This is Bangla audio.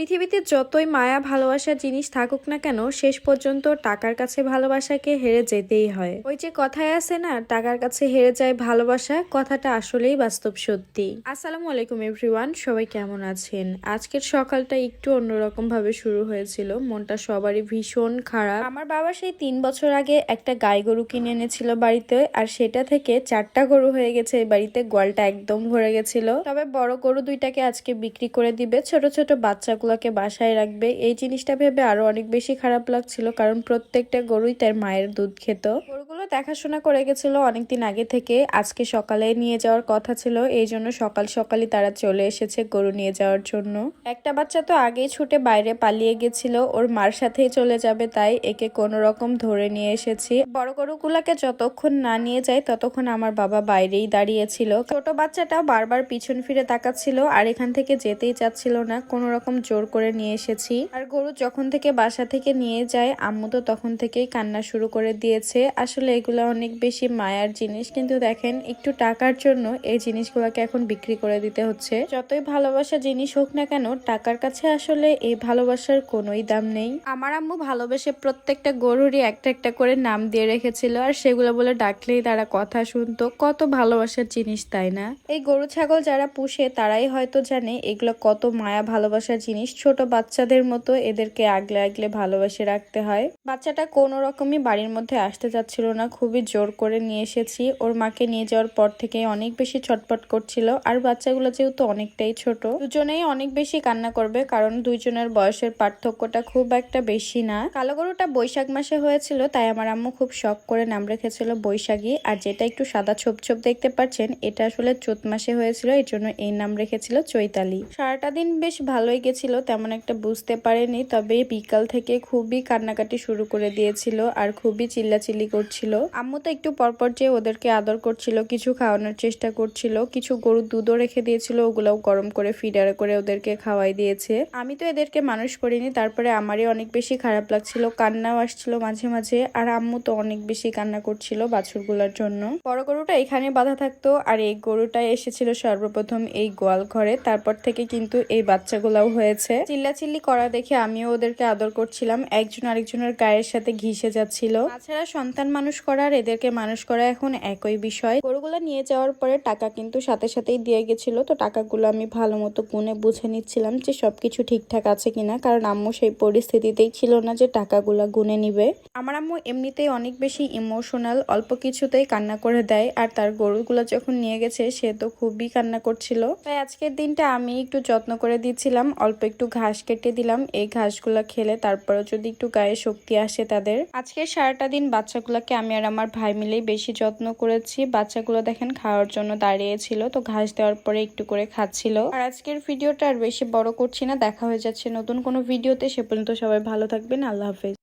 পৃথিবীতে যতই মায়া ভালোবাসার জিনিস থাকুক না কেন, শেষ পর্যন্ত টাকার কাছে ভালোবাসাকে হেরে যেতেই হয়। ওই যে কথায় আছে না, টাকার কাছে হেরে যায় ভালোবাসা, কথাটা আসলেই বাস্তব সত্যি। আসসালামু আলাইকুম এভরিওয়ান, সবাই কেমন আছেন? আজকের সকালটা একটু অন্যরকম ভাবে শুরু হয়েছিল, মনটা সবারই ভীষণ খারাপ। আমার বাবা সেই তিন বছর আগে একটা গাই গরু কিনে এনেছিল বাড়িতে, আর সেটা থেকে চারটা গরু হয়ে গেছে, এই বাড়িতে গোয়ালটা একদম ভরে গেছিল। তবে বড় গরু দুইটাকে আজকে বিক্রি করে দিবে, ছোট ছোট বাচ্চাগুলোকে বাসায় রাখবে। এই জিনিসটা ভেবে আরও অনেক বেশি খারাপ লাগছিল, কারণ প্রত্যেকটা গরুই তার মায়ের দুধ খেত। গরুগুলো দেখাশোনা করে গেছিল অনেকদিন আগে থেকে। আজকে সকালে নিয়ে যাওয়ার কথা ছিল, এই জন্য সকাল সকালই তারা চলে এসেছে গরু নিয়ে যাওয়ার জন্য। একটা বাচ্চা তো আগেই ছুটে বাইরে পালিয়ে গেছিল, ওর মার সাথেই চলে যাবে তাই একে কোনো রকম ধরে নিয়ে এসেছি। বড় গরুগুলাকে যতক্ষণ না নিয়ে যায়, ততক্ষণ আমার বাবা বাইরেই দাঁড়িয়েছিল। ছোট বাচ্চাটা বারবার পিছন ফিরে তাকাচ্ছিল, আর এখান থেকে যেতেই চাচ্ছিল না। কোনো রকম জোর করে নিয়ে এসেছি। আর গরু যখন থেকে বাসা থেকে নিয়ে যায়, আম্মু তো তখন থেকেই কান্না শুরু করে দিয়েছে। আসলে এগুলো অনেক বেশি মায়ার জিনিস। কিন্তু দেখেন, একটু টাকার জন্য এই জিনিসগুলোকে এখন বিক্রি করে দিতে হচ্ছে। যতই ভালোবাসা জিনিস হোক না কেন, টাকার কাছে আসলে এই ভালোবাসার কোনোই দাম নেই। আমার আম্মু ভালোবেসে প্রত্যেকটা গরুরই একটা একটা করে নাম দিয়ে রেখেছিল। আর সেগুলো বলে ডাকলেই তারা কথা শুনতো। কত ভালোবাসার জিনিস, তাই না? এই গরু, ছাগল যারা পুষে, তারাই হয়তো জানে এগুলো কত মায়া ভালোবাসার জিনিস। ছোট বাচ্চাদের মতো এদেরকে আগলে আগলে ভালোবাসে রাখতে হয়। বাচ্চাটা কোনো রকমই বাড়ির মধ্যে আসতে চাচ্ছিল না, খুবই জোর করে নিয়ে এসেছি। ওর মাকে নিয়ে যাওয়ার পর থেকে অনেক বেশি ছটপট করছিল। আর বাচ্চাগুলো যেহেতু অনেকটাই ছোট, দুজনেই অনেক বেশি কান্না করবে, কারণ দুইজনের বয়সের পার্থক্যটা খুব একটা বেশি না। কালো গরুটা বৈশাখ মাসে হয়েছিল, তাই আমার আম্মু খুব শখ করে নাম রেখেছিল বৈশাখী। আর যেটা একটু সাদা ছোপ ছোপ দেখতে পাচ্ছেন, এটা আসলে চোত মাসে হয়েছিল, এর জন্য এই নাম রেখেছিল চৈতালি। সারাটা দিন বেশ ভালোই গেছিল। তেমন একটা বুঝতে পারেনি, তবে বিকাল থেকে খুবই কান্নাকাটি শুরু করে দিয়েছিল আর খুবই চিল্লাচিল্লি করছিল। আম্মু তো একটু পরপর যে ওদেরকে আদর করছিল, কিছু খাওয়ানোর চেষ্টা করছিল, কিছু গরুর দুধও রেখে দিয়েছিল, ওগুলাও গরম করে ফিডার করে ওদেরকে খাওয়াই দিয়েছে। আমি তো এদেরকে মানুষ করিনি, তারপরে আমারই অনেক বেশি খারাপ লাগছিল, কান্নাও আসছিল মাঝে মাঝে, আর আম্মু তো অনেক বেশি কান্না করছিল বাছুরগুলোর জন্য। বড় গরুটা এখানে বাধা থাকতো, আর এই গরুটা এসেছিল সর্বপ্রথম এই গোয়াল ঘরে, তারপর থেকে কিন্তু এই বাচ্চাগুলাও হয়েছে। চিল্লাচিল্লি করা দেখে আমিও ওদেরকে আদর করছিলাম। একজন আরেকজনের গায়ের সাথে ঘিসে যাচ্ছিল। তাছাড়া সন্তান মানুষ করা আর এদেরকে মানুষ করা এখন একই বিষয়। গরুগুলো নিয়ে যাওয়ার পরে টাকা কিন্তু সাথে সাথেই দিয়ে গেছিল। তো টাকাগুলো আমি ভালো মতো গুনে বুঝে নিচ্ছিলাম যে সবকিছু ঠিকঠাক আছে কিনা। কারণ আম্মু সেই পরিস্থিতিতেই ছিল না যে টাকাগুলো গুনে নিবে। আমার আম্মু এমনিতেই অনেক বেশি ইমোশনাল, অল্প কিছুতেই কান্না করে দেয়। আর তার গরুগুলো যখন নিয়ে গেছে, সে তো খুবই কান্না করছিল। তাই আজকের দিনটা আমি একটু যত্ন করে দিচ্ছিলাম, অল্প একটু ঘাস কেটে দিলাম। এই ঘাসগুলো খেলে তারপরে যদি একটু গায়ে শক্তি আসে তাদের। আজকে সারাটা দিন বাচ্চাগুলোকে আমি আর আমার ভাই মিলেই বেশি যত্ন করেছি। বাচ্চাগুলো দেখেন খাওয়ার জন্য দাঁড়িয়েছিল, তো ঘাস দেওয়ার পরে একটু করে খাচ্ছিল। আর আজকের ভিডিওটা আর বেশি বড় করছি না, দেখা হয়ে যাচ্ছে নতুন কোনো ভিডিওতে। সে পর্যন্ত সবাই ভালো থাকবেন, আল্লাহ হাফেজ।